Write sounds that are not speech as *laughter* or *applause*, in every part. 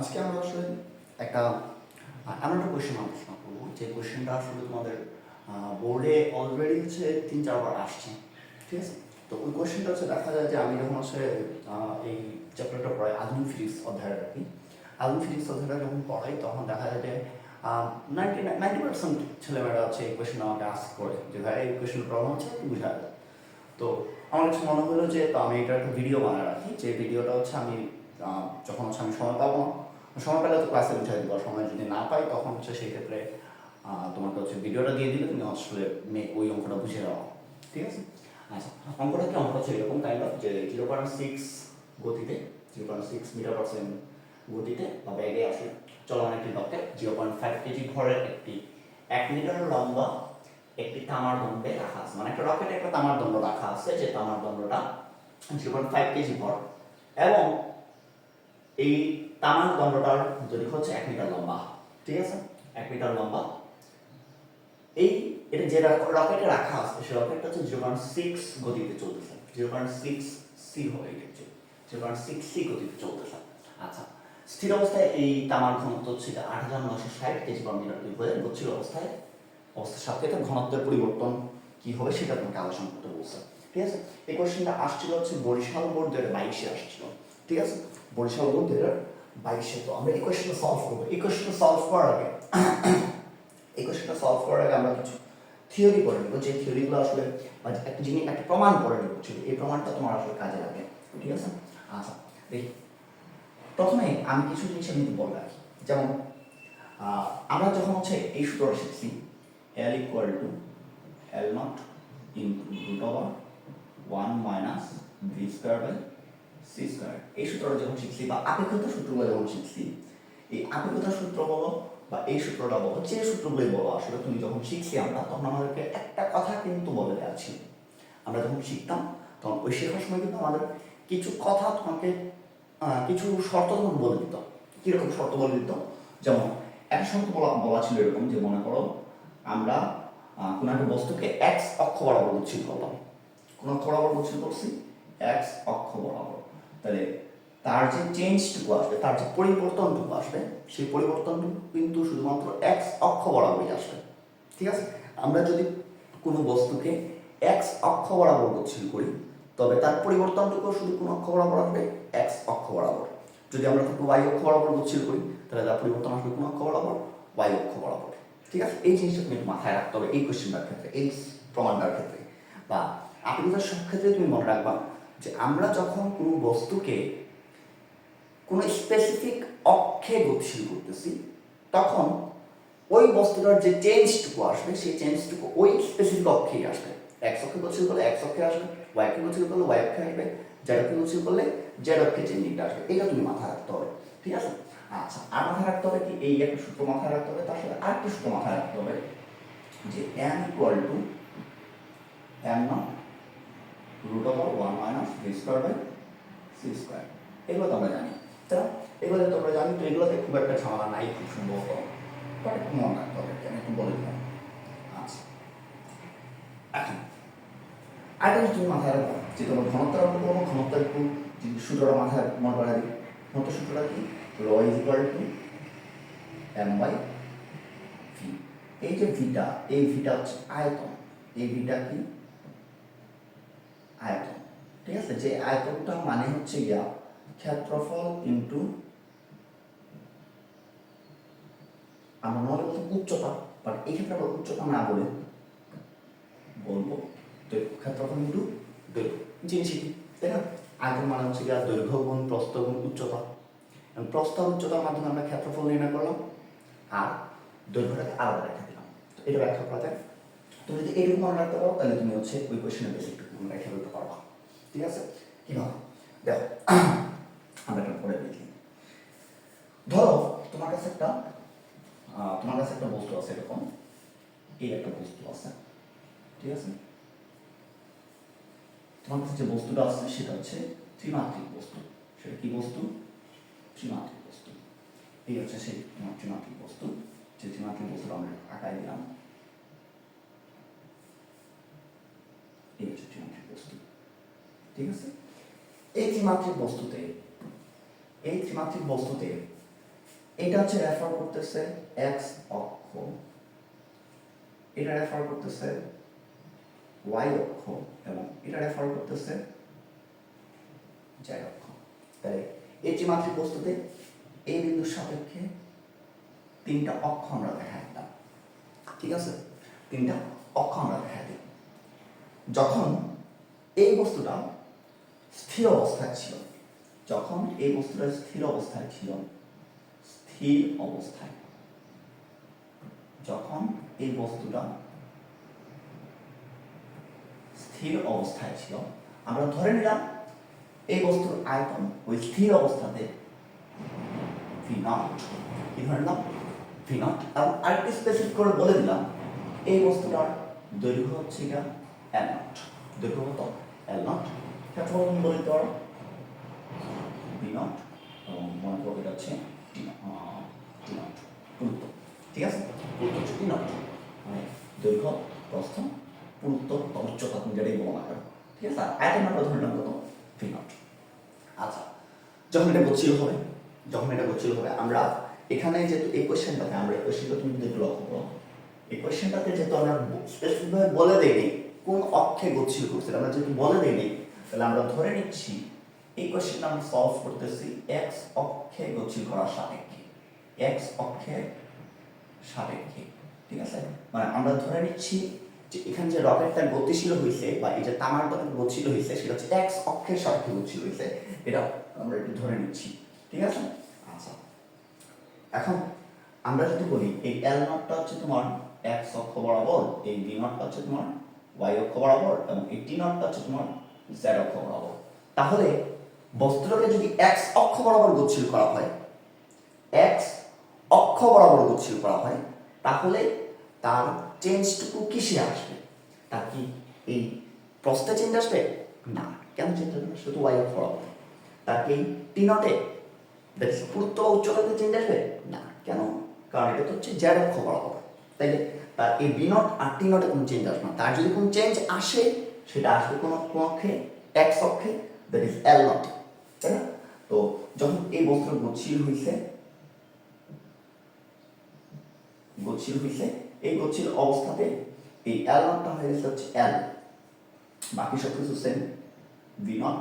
আজকে আমরা আসলে একটা এমন একটা কোয়েশ্চেন আলোচনা করব, যে কোয়েশ্চেনটা আসলে তোমাদের বোর্ডে অলরেডি হচ্ছে তিন চারবার আসছে, ঠিক আছে? তো ওই কোয়েশ্চেনটা হচ্ছে দেখা যায় যে আমি যখন হচ্ছে এই চ্যাপ্টারটা পড়াই, আধুনিক ফিজিক্স অধ্যায়টা আর কি, আধুনিক ফিজিক্স অধ্যায়টা যখন পড়াই, তখন দেখা যায় যে নাইনটি নাইনটি পার্সেন্ট ছেলেমেয়েরা হচ্ছে এই কোয়েশ্চেন আমাকে আস্ক করে, যে ভাই, এই কোয়েশ্চেন প্রবলেম হচ্ছে একটু বুঝা তো আমার কাছে মনে হলো যে, তো আমি এটা একটা ভিডিও বানায় রাখি যে ভিডিওটা হচ্ছে আমি যখন হচ্ছে আমি সময় পাবো, সময় পেলে তো ক্লাসে উঠে দেবো সময় যদি না পাই, তখন হচ্ছে সেই ক্ষেত্রে তোমাকে হচ্ছে ভিডিওটা দিয়ে দিলে তুমি আসলে ওই অঙ্কটা বুঝে যাও ঠিক আছে? আচ্ছা অঙ্কটা কি? অঙ্কটা হচ্ছে এরকম কাইন্ড অফ যে জিরো পয়েন্ট সিক্স গতিতে zero point six metre percent গতিতে বা ব্যাগে আসে চলমান একটি rocket zero point five KG ভরের একটি এক মিটার লম্বা একটি তামার দণ্ডে রাখা আছে। মানে একটা রকেটে একটা তামার দণ্ড রাখা আছে, যে তামার দণ্ডটা জিরো পয়েন্ট ফাইভ কেজি ভর। এবং এই তামার দণ্ডটার যদি হচ্ছে এক মিটার লম্বা। ঠিক আছে? এক মিটার লম্বা। এই এটা যে রকেটে রাখা আছে, সেই রকেটটা হচ্ছে জিরো পয়েন্ট সিক্স গতিতে চলতেছে। জিরো পয়েন্ট সিক্স সি হয়ে গেছে জিরো পয়েন্ট সিক্স সি গতিতে চলতেছে। আচ্ছা স্থির অবস্থায় এই তামার ঘনত্ব হচ্ছে আট হাজার নশো ষাট কেজি পার মিটার কিউব হয়ে গচ্ছির অবস্থায় অবস্থার সাপেক্ষে ঘনত্বের পরিবর্তন কি হবে সেটা তোমাকে আলোচনা করতে বলছে। ঠিক আছে? এই কোশ্চেনটা আসছিল হচ্ছে বরিশাল বোর্ড দু হাজার বাইশে আসছিল। ঠিক আছে? বরিশাল বোর্ড দু হাজার বাইশে, তো আমরা এই কোশ্চেনটা সলভ করব। এই কোশ্চেনটা সলভ করার আগে, এই কোশ্চেনটা সলভ করার আগে আমরা কিছু থিওরি করে নেব। যে থিওরিগুলো আসলে একটা জিনিস, একটা প্রমাণ করে নেব এই প্রমাণটা তোমার আসলে কাজে লাগে। ঠিক আছে? আচ্ছা দেখি। প্রথমে আমি কিছু জিনিস আমি বলে রাখি। যেমন আমরা যখন হচ্ছে এই সূত্রটা শিখছি L equal to L naught into root over one minus V square by C square এই সূত্রটা যখন শিখছি, বা আপেক্ষতা সূত্রগুলো যখন শিখছি, এই আপেক্ষতা সূত্র বলো, বা এই সূত্রটা বলো, যে সূত্রগুলোই বলো, আসলে তুমি যখন শিখছি আমরা, তখন আমাদেরকে একটা কথা কিন্তু বলে দেওয়া আমরা যখন শিখতাম, তখন ওই শেখার সময় কিন্তু আমাদের কিছু কথা তোমাকে কিছু শর্ত তোমাকে বলে দিত। কীরকম শর্ত বলে দিত? যেমন, একটা শর্ত বলা বলা ছিল এরকম যে, মনে করো, আমরা কোনো একটা বস্তুকে এক্স অক্ষ বরাবর গচ্ছিত করলাম কোন অক্ষ বরাবর গচ্ছিত করছি এক্স অক্ষ বরাবর। তাহলে তার যে চেঞ্জটুকু আসবে, তার যে পরিবর্তনটুকু আসবে, সেই পরিবর্তনটুকু কিন্তু শুধুমাত্র এক্স অক্ষ বরাবরই আসবে। ঠিক আছে? আমরা যদি কোনো বস্তুকে এক্স অক্ষ বরাবর গচ্ছিত করি, তবে তার পরিবর্তনটুকু শুধু কোন অক্ষ বরাবর আসবে এক্স অক্ষ বরাবর। যদি আমরা তাকে ওয়াই অক্ষ বরাবর গচ্ছিত করি, তাহলে তার পরিবর্তন আসবে কোন অক্ষ বরাবর? ওয়াই অক্ষ বরাবর। ঠিক আছে? এই জিনিসটা তুমি মাথায় রাখতে হবে এই কোশ্চেনটার ক্ষেত্রে, এই প্রমাণটার ক্ষেত্রে। বা আপনি তার সব ক্ষেত্রে তুমি মনে রাখবা যে আমরা যখন কোনো বস্তুকে কোনো স্পেসিফিক অক্ষে গতিশীল করতেছি, তখন ওই বস্তুটার যে চেঞ্জটুকু আসবে, সেই চেঞ্জটুকু ওই স্পেসিফিক অক্ষেই আসবে। এক্স অক্ষে গতিশীল করলে এক্স অক্ষে আসবে ওয়াই অক্ষে গতিশীল করলে ওয়াই অক্ষে আসবে জেড অক্ষে গতিশীল করলে জেড অক্ষে চেঞ্জিংটা আসবে, এটা তুমি মাথায় রাখতে হবে, ঠিক আছে? আচ্ছা আর মাথায় রাখতে হবে কি? এই একটা সূত্র মাথায় রাখতে হবে, তার সাথে আরেকটা সূত্র মাথায় রাখতে হবে যে M equal to M naught root over one minus V square by C square এগুলো তো আমরা জানি। না? এগুলো তো আমরা জানি তো এগুলোতে খুব একটা ঝামেলা নাই, খুব সম্ভবত বাট একটু মনে রাখতে হবে আমি একটু বলে দিলাম। আচ্ছা। এখন, আরেকটা তুমি মাথায় রাখব যে তোমার ঘনত্বের অঙ্ক করব, ঘনত্বের একটু সূত্রটা মাথায় মনে করা দিই ঘনত্ব সূত্রটা কি? Rho is equal to M by V এই যে ভিটা এই ভিটা হচ্ছে আয়তন। এই ভিটা কি? আয়তন। ঠিক আছে? যে আয়তনটা মানে হচ্ছে গিয়া ক্ষেত্রফল ইন্টু আমরা নলে বলতে উচ্চতা বাট এই ক্ষেত্রে আমরা উচ্চতা না বলে বলব ক্ষেত্রফল ইন্টু দৈর্ঘ্য। জিনিস তাই না আয়তন মানে হচ্ছে গিয়া দৈর্ঘ্য গুণ প্রস্থ গুণ উচ্চতা। প্রস্থ উচ্চতার মাধ্যমে আমরা ক্ষেত্রফল নির্ণয় করলাম, আর দৈর্ঘ্যটাকে আলাদা রেখে দিলাম। তো এটা ব্যাখ্যা করা যায় তুমি যদি এইটুকু মনে রাখতে পারো, তাহলে তুমি হচ্ছে ওই কোয়েশনের বেসিকটুকু রেখে ফেলতে পারবা ঠিক আছে? কীভাবে দেখো, আমরা একটা পরে দেখি। ধরো, তোমার কাছে একটা তোমার কাছে একটা বস্তু আছে এরকম। এই একটা বস্তু আছে। ঠিক আছে? তোমার কাছে যে বস্তুটা আছে, সেটা হচ্ছে ত্রিমাত্রিক বস্তু। সেটা কি বস্তু? ত্রিমাত্রিক বস্তু। এই হচ্ছে সেই তোমার ত্রিমাত্রিক বস্তু। যে ত্রিমাত্রিক বস্তুটা আমরা আঁকাই দিলাম। এই হচ্ছে ঠিক আছে? এই ত্রিমাত্রিক বস্তুতে, এই ত্রিমাত্রিক বস্তুতে এটা হচ্ছে রেফার করতেছে এক্স অক্ষ। এটা রেফার করতেছে ওয়াই অক্ষ এবং এটা রেফার করতেছে জেড অক্ষ। তাহলে এই ত্রিমাত্রিক বস্তুতে এই বিন্দুর সাপেক্ষে তিনটা অক্ষ আমরা দেখা দিলাম ঠিক আছে? তিনটা অক্ষ আমরা দেখা যখন এই বস্তুটা স্থির অবস্থায় ছিল, যখন এই বস্তুটা স্থির অবস্থায় ছিল, স্থির অবস্থায়, যখন এই বস্তুটা স্থির অবস্থায় ছিল, আমরা ধরে নিলাম এই বস্তুর আয়তন ওই স্থির অবস্থাতে ভি নট কি ধরে নিলাম? ভি নট এবং আরেকটি স্পেসিফিক করে বলে দিলাম, এই বস্তুটার দৈর্ঘ্য হচ্ছে এল দৈর্ঘ্য কত এল নট ক্ষেত্রফল দিতে পারো বি নট এবং মনে করো এটা হচ্ছে টি টি নট পুরুত্ব ঠিক আছে পুরুত্ব হচ্ছে টি নট মানে দৈর্ঘ্য প্রস্থ পুরুত্ব বা উচ্চতা তুমি যেটাই বলো না ঠিক আছে আর আয়তন আমরা ধরে নিলাম কত ভি নট আচ্ছা যখন এটা গচ্ছিল হবে যখন এটা গচ্ছিল হবে আমরা এখানে যেহেতু এই কোয়েশ্চেনটাতে আমরা এই কোয়েশ্চেনটা তুমি যদি লক্ষ্য করো এই কোয়েশ্চেনটাতে যেহেতু আমরা স্পেসিফিকভাবে বলে দেইনি কোন অক্ষে গচ্ছিল করছে আমরা যেহেতু বলে দেইনি তাহলে আমরা ধরে নিচ্ছি, এই কোয়েশ্চেনটা আমরা সলভ করতেছি এক্স অক্ষে গচ্ছিল করার সাপেক্ষে এক্স অক্ষে সাপেক্ষে, ঠিক আছে? মানে আমরা ধরে নিচ্ছি যে এখানে যে রকেটটা গতিশীল হয়েছে বা এই যে তামারটা গতিশীল হয়েছে সেটা হচ্ছে এক্স অক্ষের সাপেক্ষে গতিশীল হয়েছে এটা আমরা একটু ধরে নিচ্ছি, ঠিক আছে? আচ্ছা। এখন আমরা যদি বলি, এই এল নটটা হচ্ছে তোমার এক্স অক্ষ বরাবর, এই বি নটটা হচ্ছে তোমার ওয়াই অক্ষ বরাবর এবং এই টি নটটা হচ্ছে তোমার জেড অক্ষ বরাবর তাহলে বস্তুটাকে যদি এক্স অক্ষ বরাবর গতিশীল করা হয় এক্স অক্ষ বরাবর গতিশীল করা হয়, তাহলে তার চেঞ্জটুকু কিসে আসবে? তার কি এই প্রস্থে চেঞ্জ আসবে? না। কেন চেঞ্জ আসবে? শুধু ওয়াই অক্ষ বরাবর তার কি টি নটে পুরুত্ব বা উচ্চতাতে চেঞ্জ আসবে? না। কেন? কারণ এটা তো হচ্ছে জেড অক্ষ বরাবর। তাইলে তার এই বি নট আর টি নটে কোনো চেঞ্জ আসবে না। তার যদি কোনো চেঞ্জ আসে, সেটা আসবে কোনো অক্ষে এক্স অক্ষে দ্যাট ইজ এল নট তাই না? তো যখন এই বস্তুর গতিশীল হয়েছে গতিশীল হয়েছে এই গতিশীল অবস্থাতে এই এল নটটা হয়ে গেছে হচ্ছে এল বাকি সব কিছু same V naught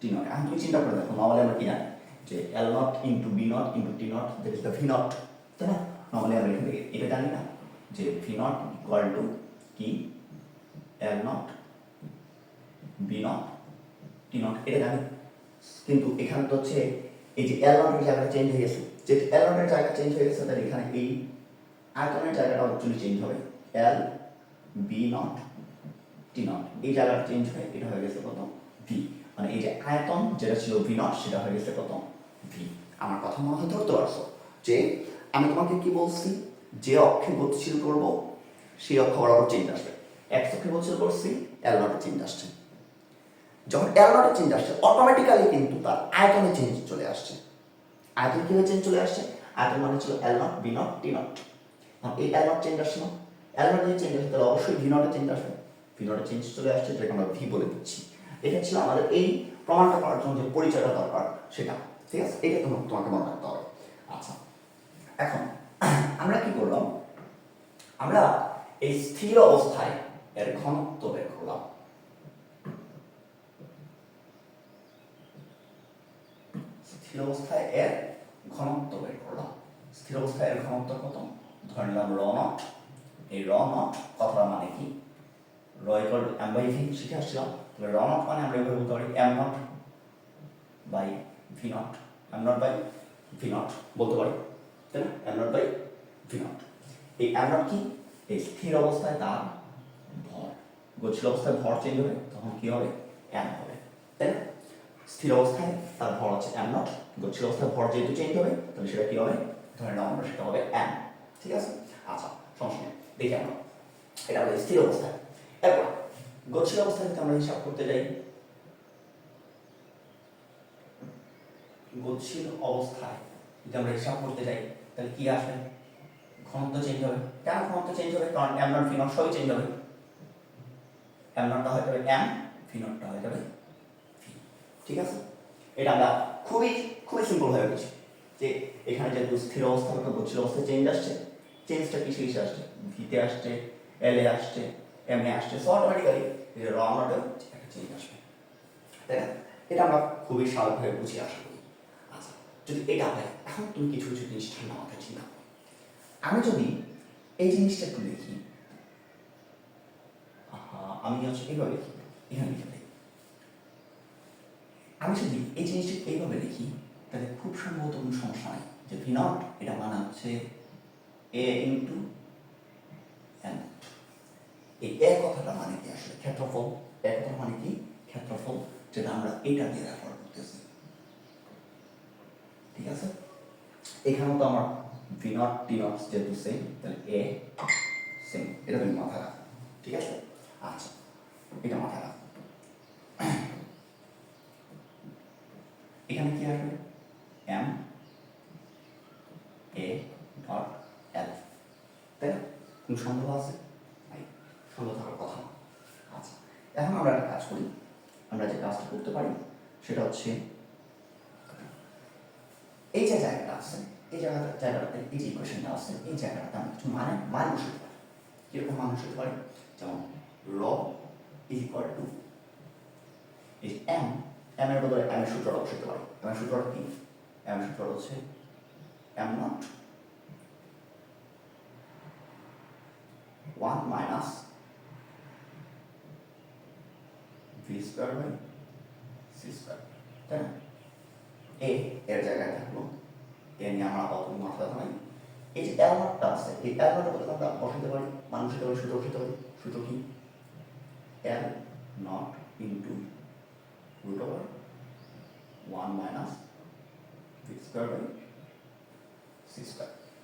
T naught এখন তুমি চিন্তা করে দেখো নর্মালি আমরা কি জানি? যে L naught into B naught into T naught that is the V naught তাই না? নর্মালি আমরা এখান থেকে এটা জানি না। যে ভি নট ইকুয়াল টু কি? L naught B naught T naught এটা জানি কিন্তু এখানে তো হচ্ছে এই যে এল নটের জায়গাটা চেঞ্জ হয়ে গেছে। যেহেতু এল নটের জায়গা চেঞ্জ হয়ে গেছে, তাহলে এখানে এই আয়তনের জায়গাটা অ্যাকচুয়ালি চেঞ্জ হবে। L B naught T naught এই জায়গাটা চেঞ্জ হয়ে, এটা হয়ে গেছে কত? ভি মানে এই যে আয়তন যেটা ছিল ভি নট সেটা হয়ে গেছে কত? ভি আমার কথা মনে হয় ধরতে পারছ যে আমি তোমাকে কি বলছি? যে অক্ষে গতিশীল করব, সেই অক্ষ বরাবর চেঞ্জ আসবে। এক অক্ষে গতিশীল করছি এল নটে চেঞ্জ আসছে। যখন এল নটে চেঞ্জ আসছে অটোমেটিক্যালি কিন্তু তার আয়তনে চেঞ্জ চলে আসছে। আয়তন কীভাবে চেঞ্জ চলে আসছে? আয়তন মানে ছিল L naught B naught T naught এই এল নট চেঞ্জ আসছে না। এল নট যদি চেঞ্জ আসে, তাহলে অবশ্যই ভি নটে চেঞ্জ আসবে। ভি নটে চেঞ্জ চলে আসছে, যেটাকে আমরা ভি বলে দিচ্ছি। এটা ছিল আমাদের এই প্রমাণটা করার জন্য যে পরিচয়টা দরকার, সেটা। ঠিক আছে? এটা তোমাকে মনে রাখতে হবে। আচ্ছা এখন আমরা কি করলাম? আমরা এই স্থির অবস্থায় এর ঘনত্ব বের করলাম। স্থির অবস্থায় এর ঘনত্ব বের করলাম। স্থির অবস্থায় এর ঘনত্ব কত? ধরে নিলাম র নট। এই র নট কথাটা মানে কি? র ইকুয়াল এম বাই ভি শিখে আসছিলাম। তাহলে র নট মানে আমরা এভাবে বলতে পারি M naught by V naught M naught by V naught বলতে পারি, তাই না? এম নট বাই এই এম এই স্থির অবস্থায় তার ভর। গতিশীল অবস্থায় ভর চেঞ্জ হবে, তখন কি হবে? এম হবে। তাই না? স্থির অবস্থায় তার ভর আছে এম নট গতিশীল অবস্থায় ভর যেহেতু চেঞ্জ হবে, তাহলে সেটা কি হবে? ধরে নাও আমরা সেটা হবে এম ঠিক আছে? আচ্ছা সমস্যা নেই। দেখি আমরা। এটা হবে স্থির অবস্থায় এরপর, গতিশীল অবস্থায় যদি আমরা হিসাব করতে যাই, গতিশীল অবস্থায় যদি আমরা হিসাব করতে যাই, তাহলে কি আসবে? ঘনত্ব চেঞ্জ হবে। কেন ঘনত্ব চেঞ্জ হবে? কারণ এম নট ভি নট সবই চেঞ্জ হবে। এম নটটা হয়ে যাবে এম ভি নটটা হয়ে যাবে ঠিক আছে? এটা আমরা খুবই খুবই সিম্পল হয়ে গেছি যে এখানে যেহেতু স্থির অবস্থা থেকে গচ্ছিত অবস্থায় চেঞ্জ আসছে চেঞ্জটা কিসে কিসে আসছে? ভিতে আসছে এল এ আসছে এম এ আসছে। সো অটোমেটিক্যালি যে র নটে একটা চেঞ্জ আসবে। তাই না? এটা আমরা খুবই স্বাভাবিকভাবে বুঝে, আশা করি। আচ্ছা যদি এটা হয়, এখন তুমি কিছু কিছু জিনিস ঠান্ডা মাথায় চিন্তা আমি যদি এই জিনিসটা একটু দেখি। আমি হচ্ছে এইভাবে এখানে লিখে আমি যদি এই জিনিসটা এইভাবে লিখি তাহলে খুব সম্ভবত কোনো সমস্যা নাই। যে ভি নট এটা মানে হচ্ছে এ ইন্টু এন এই এ কথাটা মানে কি আসলে ক্ষেত্রফল? এ কথা মানে কি? ক্ষেত্রফল, যেটা আমরা এটা দিয়ে রেফার করতেছি। ঠিক আছে? এখানেও তো আমার ভি নট টি নট যেহেতু সেম তাহলে এ সেম এটা তুমি মাথা রাখো, ঠিক আছে? আচ্ছা এটা মাথা রাখো। এখানে কি আসবে? এম এ ডট এল তাই না? সন্দেহ আছে? নাই সন্দেহ থাকার কথা আচ্ছা এখন আমরা একটা কাজ করি। আমরা যে কাজটা করতে পারি, সেটা হচ্ছে, এই যে জায়গাটা আছে এই জায়গাটা জায়গাটাতে এই যে ইকুয়েশনটা আছে, এই জায়গাটাতে আমরা কিছু মানে মান বসাতে পারি। কীরকম মান বসাতে পারি? যেমন র ইজ ইকুয়াল টু এই এম এম এর বদলে এম এর সূত্রটা বসাতে পারি। এম এর সূত্রটা কি? এম এর সূত্রটা হচ্ছে M naught one minus V square by C square তাই না? এ এর জায়গায় থাকল এ নিয়ে আমরা আপাতত মাথা নাই এই যে এল আছে, এই এল নটের আমরা বসাতে পারি মানুষ হতে পারি সূত্র বসাতে কি? L naught into root over one minus V square by C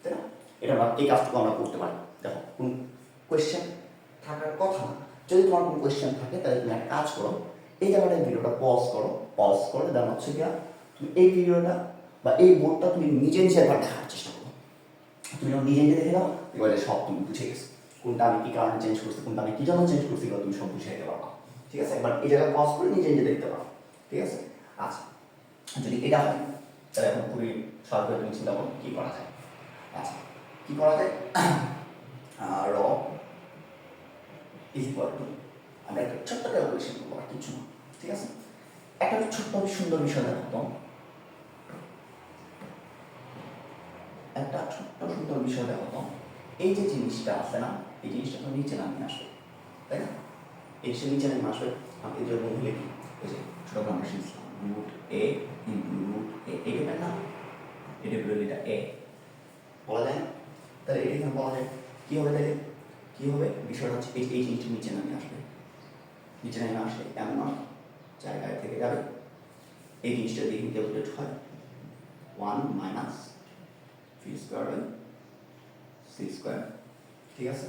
তাই না? এটা আমরা এই কাজটুকু আমরা করতে পারি। দেখো, কোন কোয়েশ্চেন থাকার কথা যদি তোমার কোনো কোয়েশ্চেন থাকে, তাহলে তুমি একটা কাজ করো, এই জায়গাটায় ভিডিওটা পজ করো। পজ করে দেন হচ্ছে গিয়া, তুমি এই ভিডিওটা বা এই বোর্ডটা তুমি নিজে নিজে একবার দেখার চেষ্টা করো। তুমি যখন নিজে নিজে দেখে দাও এবারে সব তুমি বুঝে গেছো। কোনটা আমি কী কারণে চেঞ্জ করছি, কোনটা আমি কী জন্য চেঞ্জ করছি, এগুলো তুমি সব বুঝে যেতে পারবা ঠিক আছে? একবার এই জায়গায় পজ করে নিজে নিজে দেখতে পারো। ঠিক আছে? আচ্ছা। যদি এটা হয়, তাহলে এখন খুবই সরকার তুমি চিন্তা করো কী করা যায়। আচ্ছা। কী করা যায়? *clears throat* র ইজ ইকুয়াল টু আমরা একটা ছোট্ট ক্যালকুলেশন করব, আর কিছু না। ঠিক আছে? একটা ছোট্ট, সুন্দর বিষয় দেখো তো একটা ছোট্ট সুন্দর বিষয় দেখো তো এই যে জিনিসটা আছে না, এই জিনিসটা তো নিচে নামিয়ে আসবে, তাই না? এই সে নিচে নামিয়ে আসবে, আমি এই যে বন্ধু লিখি এই যে ছোট আমরা শিখছিলাম root A into root A এটা না এটা বেরোলে এটা এ বলা যায় না? তাহলে এটা এখানে বলা যায়? কী হবে তাহলে? কী হবে? বিষয়টা হচ্ছে এই এই জিনিসটা নিচে নামিয়ে আসবে, নিচে নামিয়ে আসলে এমন জায়গায় থেকে যাবে, এই জিনিসটা দিয়ে ক্যালকুলেট হয় ওয়ান মাইনাস স্কোয়ার বাই ঠিক আছে?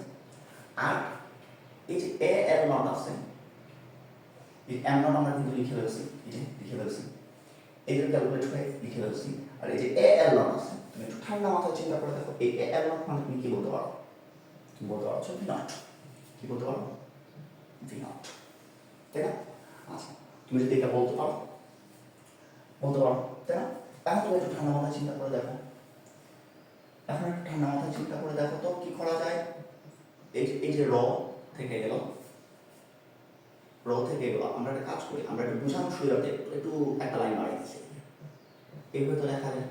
আর এই যে এ এল নট আছে, এই এম নট আমরা কিন্তু লিখে ফেলছি, এই যে লিখে ফেলছি। এই যে ক্যালকুলেট হয়ে লিখে ফেলছি। আর এই যে এ এল নট আছে, তুমি একটু ঠান্ডা মাথায় চিন্তা করে দেখো, এই এ এল নট মানে তুমি কি বলতে পারো? তুমি বলতে পারো ভি নট কি বলতে পারো? ভি নট তাই না? আচ্ছা তুমি যদি এটা বলতে পারো বলতে পারো, তাই না? এখন তুমি একটু ঠান্ডা মাথায় চিন্তা করে দেখো। এখন একটু ঠান্ডা মাথায় চিন্তা করে দেখো তো কি করা যায়। এই যে এই যে র থেকে গেল। র থেকে গেল। আমরা একটা কাজ করি, আমরা একটু বোঝানোর সুবিধাতে একটু একটু লাইন বাড়িয়ে দিচ্ছি। এইভাবে তো লেখা যায়।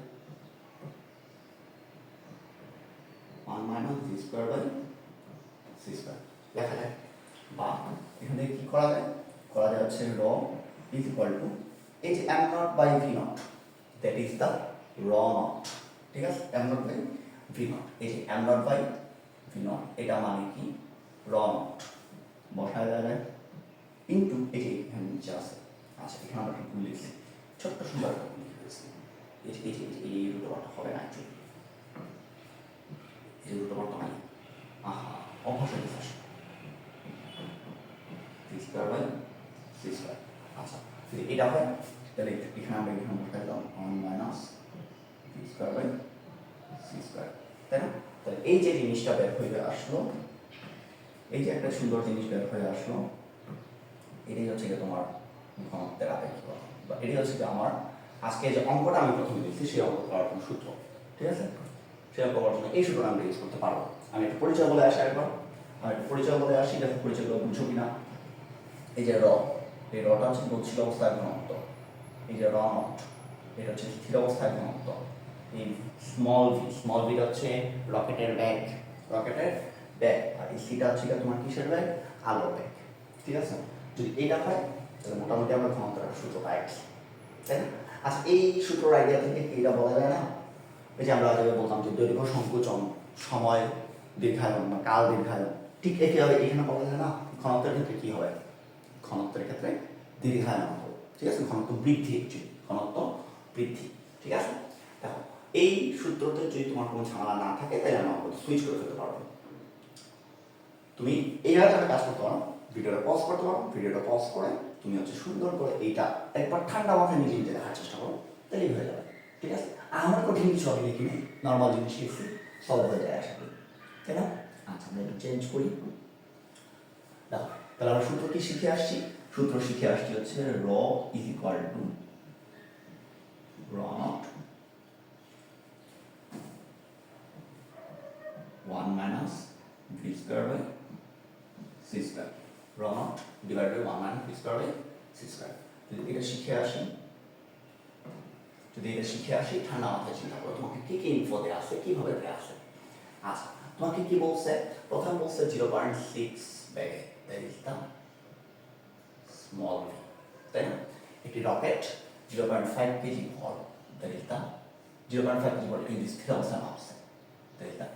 One minus V square by C square লেখা যায়। বা এখানে কি করা যায়? করা যায় হচ্ছে র ইজ ইকুয়াল টু এই যে M naught by V naught that is the rho naught ঠিক আছে? M naught by V naught এই যে M naught by V naught এটা মানে কি? র। নট বসায় যায় ইন্টু এই যে এখানে নিচে আছে। আচ্ছা এখানে আমরা ভুল লিখছি ছোট্ট সুন্দর লিখে ফেলেছি। এই যে, এই রুটো বারটা হবে না অ্যাকচুয়ালি এই রুটো বারটা নাই আহা গেছে। C square by C square আচ্ছা এটা হয়, তাহলে এখানে আমরা এখানে বসাই দিলাম one minus C square by তাই না? তাহলে এই যে জিনিসটা বের হয়ে আসলো, এই যে একটা সুন্দর জিনিস বের হয়ে আসলো, এটাই হচ্ছে গিয়ে তোমার ঘনত্বের আপেক্ষিকতা বা এটাই হচ্ছে গিয়ে আমার আজকে যে অঙ্কটা আমি প্রথমে দিচ্ছি সেই অঙ্ক করার সূত্র, ঠিক আছে? সেই অঙ্ক করার জন্য এই সূত্রটা আমরা ইউজ করতে পারব। আমি একটু পরিচয় বলে আসি একবার আমি একটু পরিচয় বলে আসি, দেখো পরিচয়গুলো বুঝো কিনা? এই যে র, এই রটা হচ্ছে গচ্ছিত অবস্থায় ঘনত্ব। এই যে র নট, এটা হচ্ছে স্থির অবস্থায় ঘনত্ব। এই স্মল স্মল ভি হচ্ছে রকেটের ব্যাগ রকেটের ব্যাগ আর এই সিটা হচ্ছে তোমার কিসের ব্যাগ আলোর ব্যাগ ঠিক আছে? যদি এটা হয়, তাহলে মোটামুটি আমরা ঘনত্বের সূত্র পাই, তাই না? আচ্ছা এই সূত্রের আইডিয়া থেকে এটা বলা যায় না? এই যে আমরা আগে বলতাম যে দৈর্ঘ্য সংকোচন, সময় দীর্ঘায়ন বা কাল দীর্ঘায়ন, ঠিক একইভাবে এখানে বলা যায় না? ঘনত্বের ক্ষেত্রে কি হবে? ঘনত্বের ক্ষেত্রে দীর্ঘায়ন ঠিক আছে? ঘনত্ব বৃদ্ধি ঘনত্ব বৃদ্ধি, ঠিক আছে? দেখো এই সূত্রতে যদি তোমার কোনো ঝামেলা না থাকে, তাহলে আমার আমরা সুইচ করে ফেলতে পারব তুমি এইভাবে একটা কাজ করতে পারো, ভিডিওটা পজ করতে পারো, ভিডিওটা পজ করে তুমি হচ্ছে সুন্দর করে এইটা একবার ঠান্ডা মাথায় নিজে নিজে দেখার চেষ্টা করো তাহলেই হয়ে যাবে, ঠিক আছে? আমার কঠিন কিছু হবে নেই নর্মাল জিনিস লিখছি সলভ হয়ে যায় আশা করি, তাই না? আচ্ছা আমরা একটু চেঞ্জ করি। দেখো তাহলে আমরা সূত্র কি শিখে আসছি? সূত্র শিখে আসছি হচ্ছে rho is equal to rho naught one minus V square by C square rho naught divide by one minus V square by C square যদি এটা শিখে আসি, যদি এটা শিখে আসি, ঠান্ডা মাথায় চিন্তা করো, তোমাকে কি কি ইনফো দেওয়া আছে, কীভাবে দেওয়া আছে? আচ্ছা তোমাকে কি বলছে? প্রথম বলছে জিরো পয়েন্ট সিক্স ব্যাগে দ্যাট ইজ স্মল তাই না? একটি rocket zero point five KG ভর that is the zero point five KG ভর কিন্তু স্থির অবস্থায় নামছে দ্যাট ইজ দ্য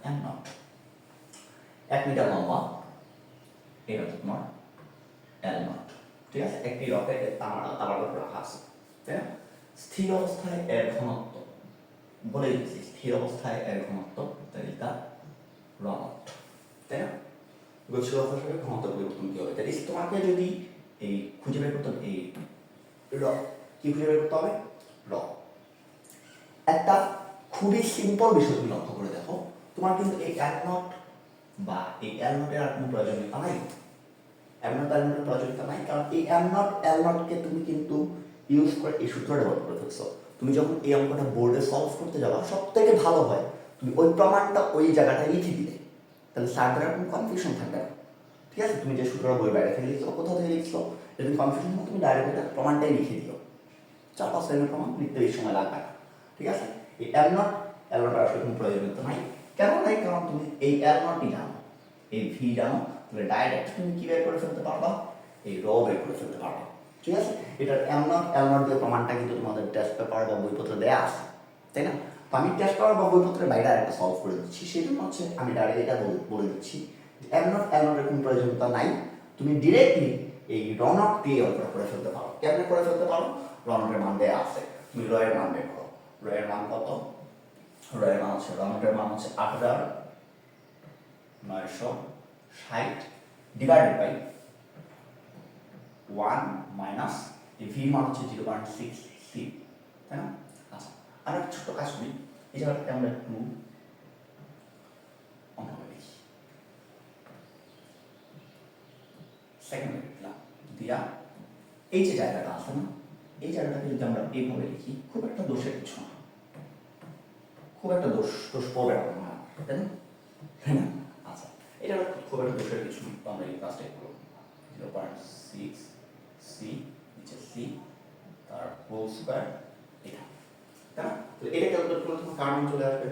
এক মিটার লম্বা, এটা হচ্ছে তোমার এল নট ঠিক আছে? একটি রকেটের তামার তামার রাখা আছে, তাই না? স্থির অবস্থায় এর ঘনত্ব, বলে দিচ্ছি, স্থির অবস্থায় এর ঘনত্ব দ্যাট ইজ দ্য তাই না? গচ্ছিত অবস্থার সাথে ঘনত্ব পরিবর্তন কি হবে? ইজ তোমাকে যদি এই খুঁজে বের করতে এই র, কি খুঁজে বের করতে হবে? র। একটা খুবই সিম্পল বিষয় তুমি লক্ষ্য করে দেখো। তোমার কিন্তু এই এল নট বা এই এল নটের আর কোনো প্রয়োজনীয়তা নাই। এম নট এল নটের প্রয়োজনীয়তা নাই, কারণ এই এম নট এল নটকে তুমি কিন্তু ইউজ করে এই সূত্রটা ব্যবহার করে ফেলছো। তুমি যখন এই অঙ্কটা বোর্ডে সলভ করতে যাবা সব থেকে ভালো হয়, তুমি ওই প্রমাণটা ওই জায়গাটায় লিখে দিলে। তাহলে আর কোনো কনফিউশন থাকবে না। ঠিক আছে? তুমি যে সূত্রটা বই বাইরে থেকে লিখছো কোথাও থেকে লিখছো যদি কনফিউশন হয় তুমি ডাইরেক্ট এটা প্রমাণটাই লিখে দিও। চার পাঁচ লাইনের প্রমাণ লিখতে বেশি সময় লাগবে না। ঠিক আছে? এই এল নট এল নট আসলে কোনো প্রয়োজনীয়তা নাই। কেন নাই? কারণ তুমি এই এল নটই জানো এই ভি জানো তাহলে ডাইরেক্ট তুমি কি বের করে ফেলতে পারবা? এই র বের করে ফেলতে পারবা। ঠিক আছে? এটার এল নট এল নট দিয়ে প্রমাণটা কিন্তু তোমাদের টেস্ট পেপার বা বইপত্র দেয়া আছে, তাই না? আমি টেস্ট পেপার বা বইপত্রের বাইরে আরেকটা সলভ করে দিচ্ছি, সেই জন্য হচ্ছে আমি ডাইরেক্ট এটা বল- বলে দিচ্ছি এল নট এল নটের কোনো প্রয়োজনীয়তা নাই। তুমি ডিরেক্টলি এই র নট দিয়ে অল্পটা করে ফেলতে পারো। কেমনে করে ফেলতে পারো? র নটের মান দেয়া আছে। তুমি র এর মান বের করো। র এর মান কত? র এর মান হচ্ছে র নটের মান হচ্ছে আট হাজার নয়শো ষাট ডিভাইডেড বাই ওয়ান মাইনাস এই ভি মান হচ্ছে জিরো পয়েন্ট সিক্স সি তাই না? আচ্ছা আর একটা ছোট্ট কাজ করি। এই জায়গাটাতে আমরা একটু সেকেন্ড লিখলাম দিয়া, এই যে জায়গাটা আছে না, এই জায়গাটাকে যদি আমরা এইভাবে লিখি খুব একটা দোষের কিছু না। খুব একটা দোষ দোষ পড়বে না। মনে তাই না? আচ্ছা এটা খুব একটা দোষের কিছু না তো আমরা এই কাজটাই করব জিরো পয়েন্ট সিক্স সি নিচে সি তার হোল স্কোয়ার এটা। তাই না? এটা ক্যালকুলেট করলে তোমার চলে আসবে?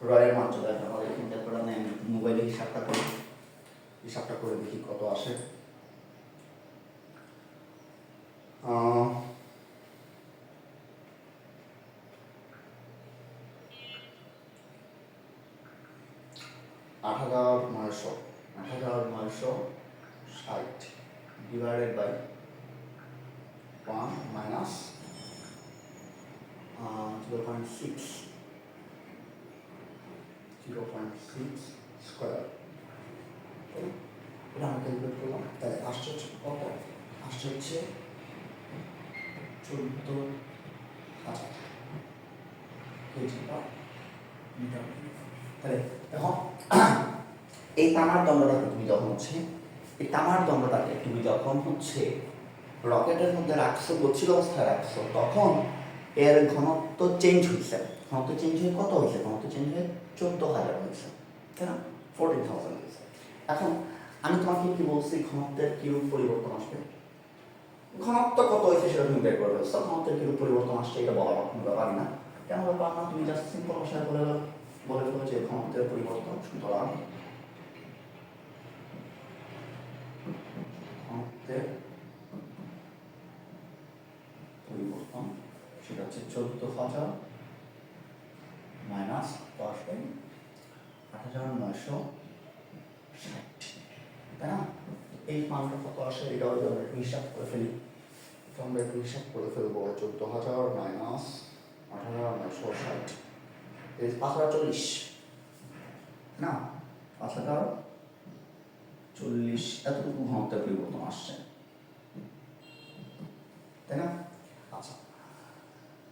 রয়ের মান চলে আসবে। আমাদের এখানে ক্যালকুলেটার নেই মোবাইলে হিসাবটা করি। হিসাবটা করে দেখি কত আসে। আহ, আট হাজার নয়শো আট হাজার নয়শো ষাট divided by one minus zero point six zero point six square এটা আমি ক্যালকুলেট করলাম। তাহলে আসছে হচ্ছে কত? আসছে হচ্ছে চোদ্দ হাজার। তাহলে দেখো এই তামার দণ্ডটাকে তুমি যখন হচ্ছে। এই তামার দণ্ডটাকে তুমি যখন হচ্ছে, রকেটের মধ্যে রাখছো গচ্ছিত অবস্থায় রাখছো, তখন এর ঘনত্ব চেঞ্জ হয়েছে। ঘনত্ব চেঞ্জ হয়ে কত হয়েছে? ঘনত্ব চেঞ্জ হয়ে চোদ্দ হাজার হয়েছে। তাই না? ফোরটিন থাউজেন্ড হয়েছে। এখন আমি তোমাকে কি বলছি, ঘনত্বের কিরূপ পরিবর্তন আসবে? ঘনত্ব কত হয়েছে সেটা তুমি বের করে ফেলছো। ঘনত্বের কিরূপ পরিবর্তন আসছে এটা বলা কোনো ব্যাপার না। কেন ব্যাপার না? তুমি জাস্ট সিম্পল ভাষায় বলে বলে ফেলো যে ঘনত্বের পরিবর্তন। সুতরাং ঘনত্বের পরিবর্তন, সেটা হচ্ছে চোদ্দ হাজার মাইনাস দশ বাই আট হাজার নয়শো ষাট। তাই না? এই মানটা কত আসে? এটাও যদি আমরা একটু হিসাব করে ফেলি আমরা একটু হিসাব করে ফেলব। চোদ্দ হাজার মাইনাস আট হাজার নয়শো ষাট পাঁচ হাজার চল্লিশ। না, পাঁচ হাজার চল্লিশ, এতটুকু ঘনত্বের পরিবর্তন আসছে। তাই না? আচ্ছা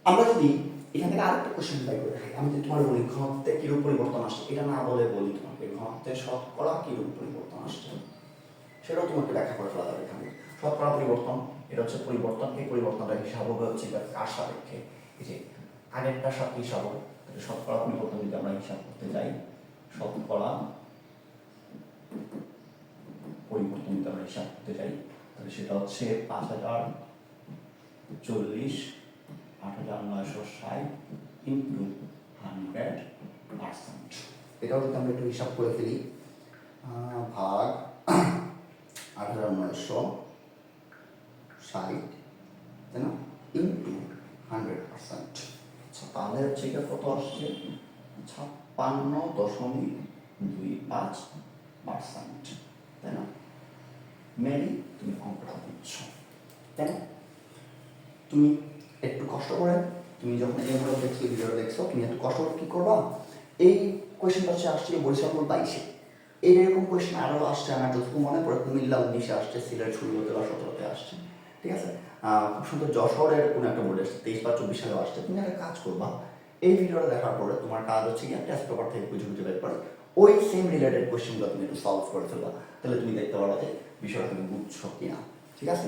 আমরা যদি এখান থেকে আরেকটা কোশ্চেন বাই করে থাকি আমি যদি তোমার বলি, ঘনত্বে কিরূপ পরিবর্তন আসছে? এটা না বলে বলি তোমাকে, ঘনত্বে শতকরা কিরূপ পরিবর্তন আসছে? সেটাও তোমাকে ব্যাখ্যা করে ফেলা যাবে এখানে। শতকরা পরিবর্তন, এটা হচ্ছে পরিবর্তন, এই পরিবর্তনটা হিসাব হবে হচ্ছে এটা কার সাপেক্ষে? এই যে আগেরটার সাথে হিসাব হবে শতকরা পরিবর্তন যদি আমরা হিসাব করতে যাই, শতকরা পরিবর্তন যদি আমরা হিসাব করতে যাই তাহলে সেটা হচ্ছে পাঁচ হাজার চল্লিশ আট হাজার নয়শো ষাট ইন্টু হান্ড্রেড পার্সেন্ট এটাও যদি আমরা একটু হিসাব করে ফেলি ভাগ আট হাজার নয়শো ষাট তাই না? ইন্টু হান্ড্রেড পার্সেন্ট আচ্ছা তাহলে হচ্ছে এটা কত আসছে? ছাপ্পান্ন দশমিক দুই পাঁচ পার্সেন্ট তাই না মেবি তুমি অঙ্কটা বুঝছ তাই না? তুমি একটু কষ্ট করে, তুমি যখন এগুলো দেখছ ভিডিও দেখছ, তুমি একটু কষ্ট করে কী করবা? এই কোয়েশ্চেনটা হচ্ছে আসছে বরিশাল বাইশে। এই এরকম কোয়েশ্চেন আরও আসছে আমার যতটুকু মনে পড়ে, কুমিল্লা উনিশে আসছে, সিলেট ষোলোতে বা সতেরোতে আসছে, ঠিক আছে? খুব সুন্দর যশোরের কোনো একটা বোর্ডে আসছে, তেইশ বা চব্বিশ সালে আসছে, তুমি একটা কাজ করবা। এই ভিডিওটা দেখার পরে তোমার কাজ হচ্ছে কি টেস্ট পেপার থেকে খুঁজে খুঁজে বের করে ওই সেম রিলেটেড কোয়েশ্চেনগুলো তুমি একটু সলভ করে ফেলবা। তাহলে তুমি দেখতে পারো যে বিষয়টা তুমি বুঝছ কিনা। ঠিক আছে?